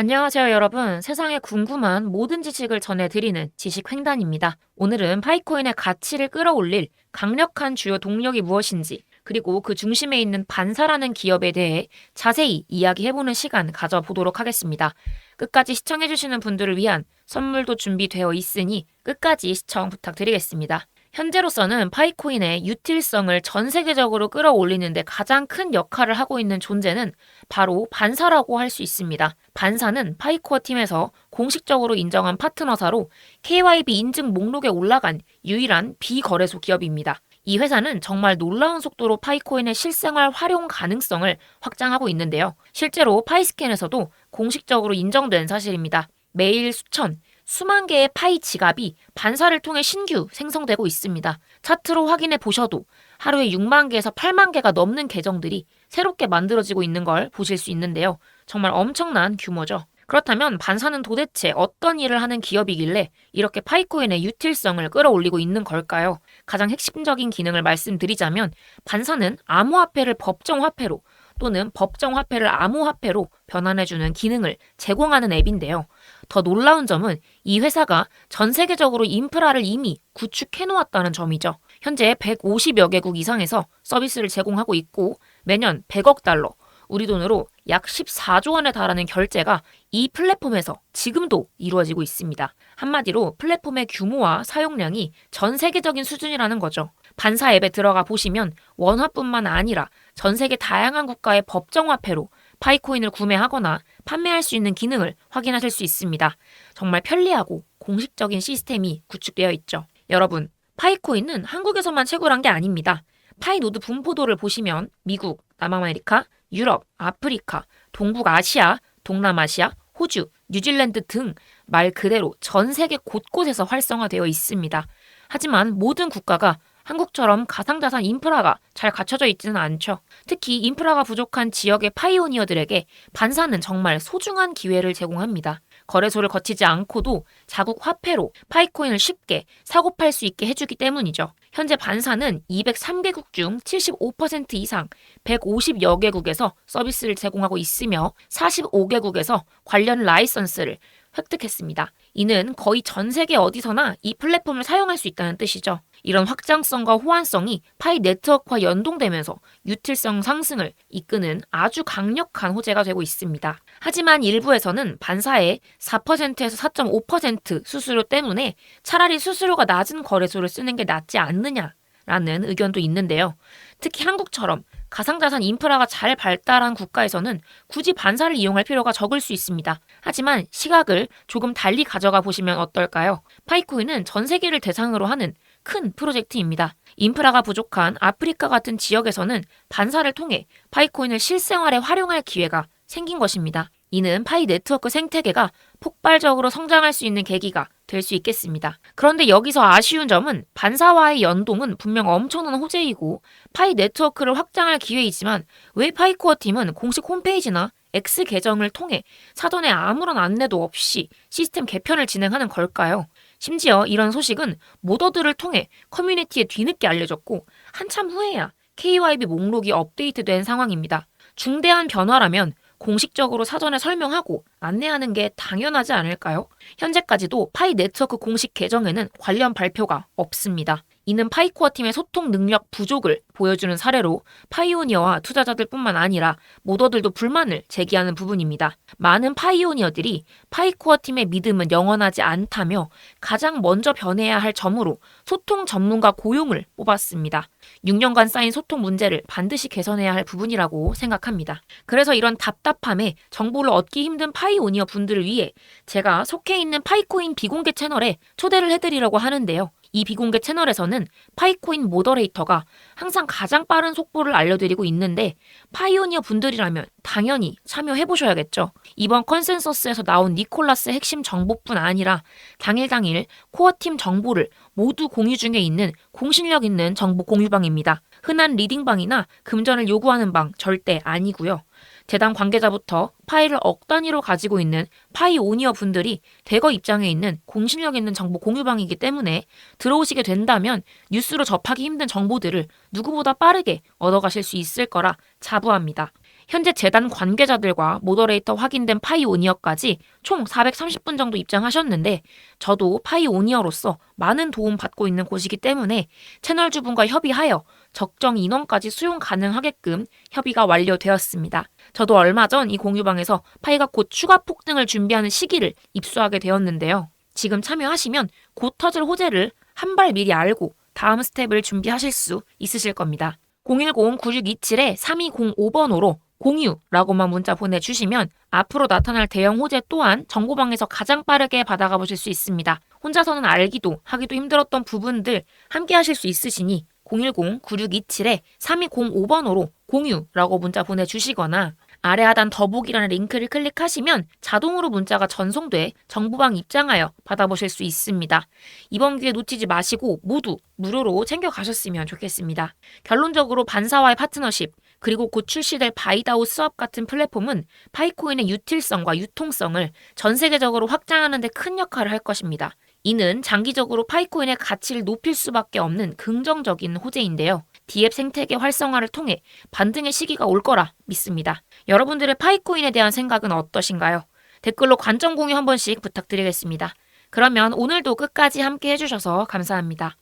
안녕하세요, 여러분. 세상에 궁금한 모든 지식을 전해드리는 지식 횡단입니다. 오늘은 파이코인의 가치를 끌어올릴 강력한 주요 동력이 무엇인지, 그리고 그 중심에 있는 반사라는 기업에 대해 자세히 이야기해보는 시간 가져보도록 하겠습니다. 끝까지 시청해주시는 분들을 위한 선물도 준비되어 있으니 끝까지 시청 부탁드리겠습니다. 현재로서는 파이코인의 유틸성을 전 세계적으로 끌어올리는데 가장 큰 역할을 하고 있는 존재는 바로 반사라고 할 수 있습니다. 반사는 파이코어 팀에서 공식적으로 인정한 파트너사로 KYB 인증 목록에 올라간 유일한 비거래소 기업입니다. 이 회사는 정말 놀라운 속도로 파이코인의 실생활 활용 가능성을 확장하고 있는데요. 실제로 파이스캔에서도 공식적으로 인정된 사실입니다. 매일 수천, 수만 개의 파이 지갑이 반사를 통해 신규 생성되고 있습니다. 차트로 확인해 보셔도 하루에 6만 개에서 8만 개가 넘는 계정들이 새롭게 만들어지고 있는 걸 보실 수 있는데요. 정말 엄청난 규모죠. 그렇다면 반사는 도대체 어떤 일을 하는 기업이길래 이렇게 파이코인의 유틸성을 끌어올리고 있는 걸까요? 가장 핵심적인 기능을 말씀드리자면 반사는 암호화폐를 법정화폐로 또는 법정화폐를 암호화폐로 변환해주는 기능을 제공하는 앱인데요. 더 놀라운 점은 이 회사가 전 세계적으로 인프라를 이미 구축해 놓았다는 점이죠. 현재 150여 개국 이상에서 서비스를 제공하고 있고 매년 100억 달러, 우리 돈으로 약 14조 원에 달하는 결제가 이 플랫폼에서 지금도 이루어지고 있습니다. 한마디로 플랫폼의 규모와 사용량이 전 세계적인 수준이라는 거죠. 반사 앱에 들어가 보시면 원화뿐만 아니라 전 세계 다양한 국가의 법정화폐로 파이코인을 구매하거나 판매할 수 있는 기능을 확인하실 수 있습니다. 정말 편리하고 공식적인 시스템이 구축되어 있죠. 여러분, 파이코인은 한국에서만 채굴한 게 아닙니다. 파이노드 분포도를 보시면 미국, 남아메리카, 유럽, 아프리카, 동북아시아, 동남아시아, 호주, 뉴질랜드 등 말 그대로 전 세계 곳곳에서 활성화되어 있습니다. 하지만 모든 국가가 한국처럼 가상자산 인프라가 잘 갖춰져 있지는 않죠. 특히 인프라가 부족한 지역의 파이오니어들에게 반사는 정말 소중한 기회를 제공합니다. 거래소를 거치지 않고도 자국 화폐로 파이코인을 쉽게 사고 팔 수 있게 해주기 때문이죠. 현재 반사는 203개국 중 75% 이상 150여 개국에서 서비스를 제공하고 있으며 45개국에서 관련 라이선스를 획득했습니다. 이는 거의 전 세계 어디서나 이 플랫폼을 사용할 수 있다는 뜻이죠. 이런 확장성과 호환성이 파이 네트워크와 연동되면서 유틸성 상승을 이끄는 아주 강력한 호재가 되고 있습니다. 하지만 일부에서는 반사의 4%에서 4.5% 수수료 때문에 차라리 수수료가 낮은 거래소를 쓰는 게 낫지 않느냐 라는 의견도 있는데요. 특히 한국처럼 가상자산 인프라가 잘 발달한 국가에서는 굳이 반사를 이용할 필요가 적을 수 있습니다. 하지만 시각을 조금 달리 가져가 보시면 어떨까요? 파이코인은 전 세계를 대상으로 하는 큰 프로젝트입니다. 인프라가 부족한 아프리카 같은 지역에서는 반사를 통해 파이코인을 실생활에 활용할 기회가 생긴 것입니다. 이는 파이 네트워크 생태계가 폭발적으로 성장할 수 있는 계기가 될 수 있겠습니다. 그런데 여기서 아쉬운 점은 반사와의 연동은 분명 엄청난 호재이고 파이 네트워크를 확장할 기회이지만 왜 파이코어 팀은 공식 홈페이지나 X 계정을 통해 사전에 아무런 안내도 없이 시스템 개편을 진행하는 걸까요? 심지어 이런 소식은 모더들을 통해 커뮤니티에 뒤늦게 알려졌고 한참 후에야 KYB 목록이 업데이트된 상황입니다. 중대한 변화라면 공식적으로 사전에 설명하고 안내하는 게 당연하지 않을까요? 현재까지도 파이 네트워크 공식 계정에는 관련 발표가 없습니다. 이는 파이코어 팀의 소통 능력 부족을 보여주는 사례로 파이오니어와 투자자들뿐만 아니라 모더들도 불만을 제기하는 부분입니다. 많은 파이오니어들이 파이코어 팀의 믿음은 영원하지 않다며 가장 먼저 변해야 할 점으로 소통 전문가 고용을 뽑았습니다. 6년간 쌓인 소통 문제를 반드시 개선해야 할 부분이라고 생각합니다. 그래서 이런 답답함에 정보를 얻기 힘든 파이 오니어 분들을 위해 제가 속해 있는 파이코인 비공개 채널에 초대를 해드리려고 하는데요. 이 비공개 채널에서는 파이코인 모더레이터가 항상 가장 빠른 속보를 알려드리고 있는데 파이오니어 분들이라면 당연히 참여해 보셔야겠죠. 이번 컨센서스에서 나온 니콜라스 핵심 정보뿐 아니라 당일 당일 코어팀 정보를 모두 공유 중에 있는 공신력 있는 정보 공유방입니다. 흔한 리딩방이나 금전을 요구하는 방 절대 아니고요. 재단 관계자부터 파일을 억 단위로 가지고 있는 파이오니어 분들이 대거 입장에 있는 공신력 있는 정보 공유방이기 때문에 들어오시게 된다면 뉴스로 접하기 힘든 정보들을 누구보다 빠르게 얻어가실 수 있을 거라 자부합니다. 현재 재단 관계자들과 모더레이터 확인된 파이오니어까지 총 430분 정도 입장하셨는데 저도 파이오니어로서 많은 도움 받고 있는 곳이기 때문에 채널 주분과 협의하여 적정 인원까지 수용 가능하게끔 협의가 완료되었습니다. 저도 얼마 전 이 공유방에서 파이가 곧 추가 폭등을 준비하는 시기를 입수하게 되었는데요. 지금 참여하시면 곧 터질 호재를 한 발 미리 알고 다음 스텝을 준비하실 수 있으실 겁니다. 010-9627-3205번으로 공유라고만 문자 보내주시면 앞으로 나타날 대형 호재 또한 정보방에서 가장 빠르게 받아가 보실 수 있습니다. 혼자서는 알기도 하기도 힘들었던 부분들 함께 하실 수 있으시니 010-9627-3205번으로 공유라고 문자 보내주시거나 아래 하단 더보기라는 링크를 클릭하시면 자동으로 문자가 전송돼 정보방 입장하여 받아보실 수 있습니다. 이번 기회 놓치지 마시고 모두 무료로 챙겨가셨으면 좋겠습니다. 결론적으로 반사와의 파트너십, 그리고 곧 출시될 바이다오 스왑 같은 플랫폼은 파이코인의 유틸성과 유통성을 전 세계적으로 확장하는 데 큰 역할을 할 것입니다. 이는 장기적으로 파이코인의 가치를 높일 수밖에 없는 긍정적인 호재인데요. 디앱 생태계 활성화를 통해 반등의 시기가 올 거라 믿습니다. 여러분들의 파이코인에 대한 생각은 어떠신가요? 댓글로 관점 공유 한 번씩 부탁드리겠습니다. 그러면 오늘도 끝까지 함께 해주셔서 감사합니다.